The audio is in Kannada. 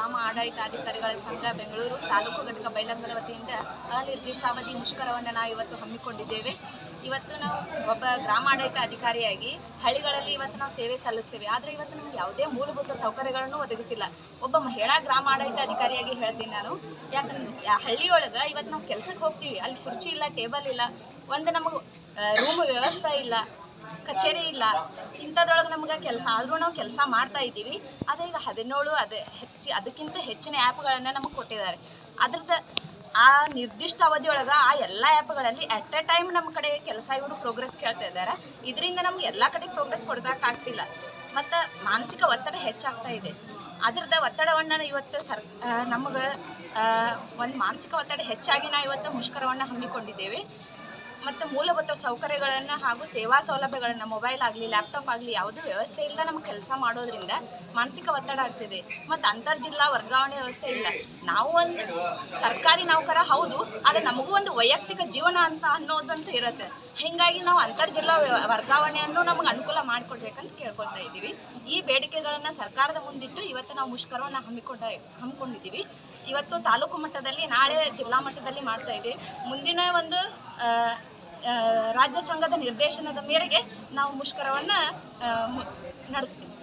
ಆಡಳಿತಾಧಿಕಾರಿಗಳ ಸಂಘ ಬೆಂಗಳೂರು ತಾಲೂಕು ಘಟಕ ಬೈಲಂಗಲ ವತಿಯಿಂದ ಅನಿರ್ದಿಷ್ಟಾವಧಿ ಮುಷ್ಕರವನ್ನು ನಾವು ಇವತ್ತು ಹಮ್ಮಿಕೊಂಡಿದ್ದೇವೆ. ಇವತ್ತು ನಾವು ಒಬ್ಬ ಗ್ರಾಮ ಆಡಳಿತ ಅಧಿಕಾರಿಯಾಗಿ ಹಳ್ಳಿಗಳಲ್ಲಿ ಇವತ್ತು ನಾವು ಸೇವೆ ಸಲ್ಲಿಸ್ತೇವೆ. ಆದರೆ ಇವತ್ತು ನಮ್ಗೆ ಯಾವುದೇ ಮೂಲಭೂತ ಸೌಕರ್ಯಗಳನ್ನು ಒದಗಿಸಿಲ್ಲ. ಒಬ್ಬ ಮಹಿಳಾ ಗ್ರಾಮ ಆಡಳಿತ ಅಧಿಕಾರಿಯಾಗಿ ಹೇಳ್ತೀನಿ ನಾನು. ಯಾಕಂದ್ರೆ ಹಳ್ಳಿಯೊಳಗೆ ಇವತ್ತು ನಾವು ಕೆಲಸಕ್ಕೆ ಹೋಗ್ತೀವಿ. ಅಲ್ಲಿ ಕುರ್ಚಿ ಇಲ್ಲ, ಟೇಬಲ್ ಇಲ್ಲ. ಒಂದು ನಮಗೆ ರೂಮ್ ವ್ಯವಸ್ಥೆ ಇಲ್ಲ. ಕಚೇರಿ ಇಲ್ಲ. ಇಂಥದ್ರೊಳಗೆ ನಮ್ಗೆ ಕೆಲಸ ಆದರೂ ನಾವು ಕೆಲಸ ಮಾಡ್ತಾ ಇದ್ದೀವಿ. ಅದೇ ಈಗ ಹದಿನೇಳು ಅದೇ ಹೆಚ್ಚು, ಅದಕ್ಕಿಂತ ಹೆಚ್ಚಿನ ಆ್ಯಪ್ಗಳನ್ನು ನಮಗೆ ಕೊಟ್ಟಿದ್ದಾರೆ. ಅದ್ರದ್ದು ಆ ನಿರ್ದಿಷ್ಟ ಅವಧಿಯೊಳಗೆ ಆ ಎಲ್ಲ ಆ್ಯಪ್ಗಳಲ್ಲಿ ಅಟ್ ಎ ಟೈಮ್ ನಮ್ಮ ಕಡೆ ಕೆಲಸ ಇವರು ಪ್ರೋಗ್ರೆಸ್ ಕೇಳ್ತಾ ಇದ್ದಾರೆ. ಇದರಿಂದ ನಮ್ಗೆ ಎಲ್ಲ ಕಡೆ ಪ್ರೋಗ್ರೆಸ್ ಕೊಡೋದಕ್ಕಾಗ್ತಿಲ್ಲ ಮತ್ತು ಮಾನಸಿಕ ಒತ್ತಡ ಹೆಚ್ಚಾಗ್ತಾ ಇದೆ. ಅದ್ರದ್ದು ಒತ್ತಡವನ್ನು ಇವತ್ತು ಸರ್ ನಮಗೆ ಒಂದು ಮಾನಸಿಕ ಒತ್ತಡ ಹೆಚ್ಚಾಗಿ ನಾವು ಇವತ್ತು ಮುಷ್ಕರವನ್ನು ಹಮ್ಮಿಕೊಂಡಿದ್ದೇವೆ. ಮತ್ತು ಮೂಲಭೂತ ಸೌಕರ್ಯಗಳನ್ನು ಹಾಗೂ ಸೇವಾ ಸೌಲಭ್ಯಗಳನ್ನು ಮೊಬೈಲ್ ಆಗಲಿ ಲ್ಯಾಪ್ಟಾಪ್ ಆಗಲಿ ಯಾವುದೇ ವ್ಯವಸ್ಥೆ ಇಲ್ಲ ನಮ್ಗೆ ಕೆಲಸ ಮಾಡೋದ್ರಿಂದ ಮಾನಸಿಕ ಒತ್ತಡ ಆಗ್ತಿದೆ. ಮತ್ತು ಅಂತರ್ಜಿಲ್ಲಾ ವರ್ಗಾವಣೆ ವ್ಯವಸ್ಥೆ ಇಲ್ಲ. ನಾವು ಒಂದು ಸರ್ಕಾರಿ ನೌಕರ ಹೌದು, ಆದರೆ ನಮಗೂ ಒಂದು ವೈಯಕ್ತಿಕ ಜೀವನ ಅಂತ ಅನ್ನೋದಂತೂ ಇರುತ್ತೆ. ಹೀಗಾಗಿ ನಾವು ಅಂತರ್ಜಿಲ್ಲಾ ವರ್ಗಾವಣೆಯನ್ನು ನಮಗೆ ಅನುಕೂಲ ಮಾಡಿಕೊಡ್ಬೇಕಂತ ಕೇಳ್ಕೊಳ್ತಾ ಇದ್ದೀವಿ. ಈ ಬೇಡಿಕೆಗಳನ್ನು ಸರ್ಕಾರದ ಮುಂದಿಟ್ಟು ಇವತ್ತು ನಾವು ಮುಷ್ಕರವನ್ನು ಹಮ್ಮಿಕೊಂಡ, ಹಮ್ಮಿಕೊಂಡಿದ್ದೀವಿ. ಇವತ್ತು ತಾಲೂಕು ಮಟ್ಟದಲ್ಲಿ, ನಾಳೆ ಜಿಲ್ಲಾ ಮಟ್ಟದಲ್ಲಿ ಮಾಡ್ತಾ ಇದ್ದೀವಿ. ಮುಂದಿನ ಒಂದು ರಾಜ್ಯ ಸಂಘದ ನಿರ್ದೇಶನದ ಮೇರೆಗೆ ನಾವು ಮುಷ್ಕರವನ್ನು ನಡೆಸ್ತೀವಿ.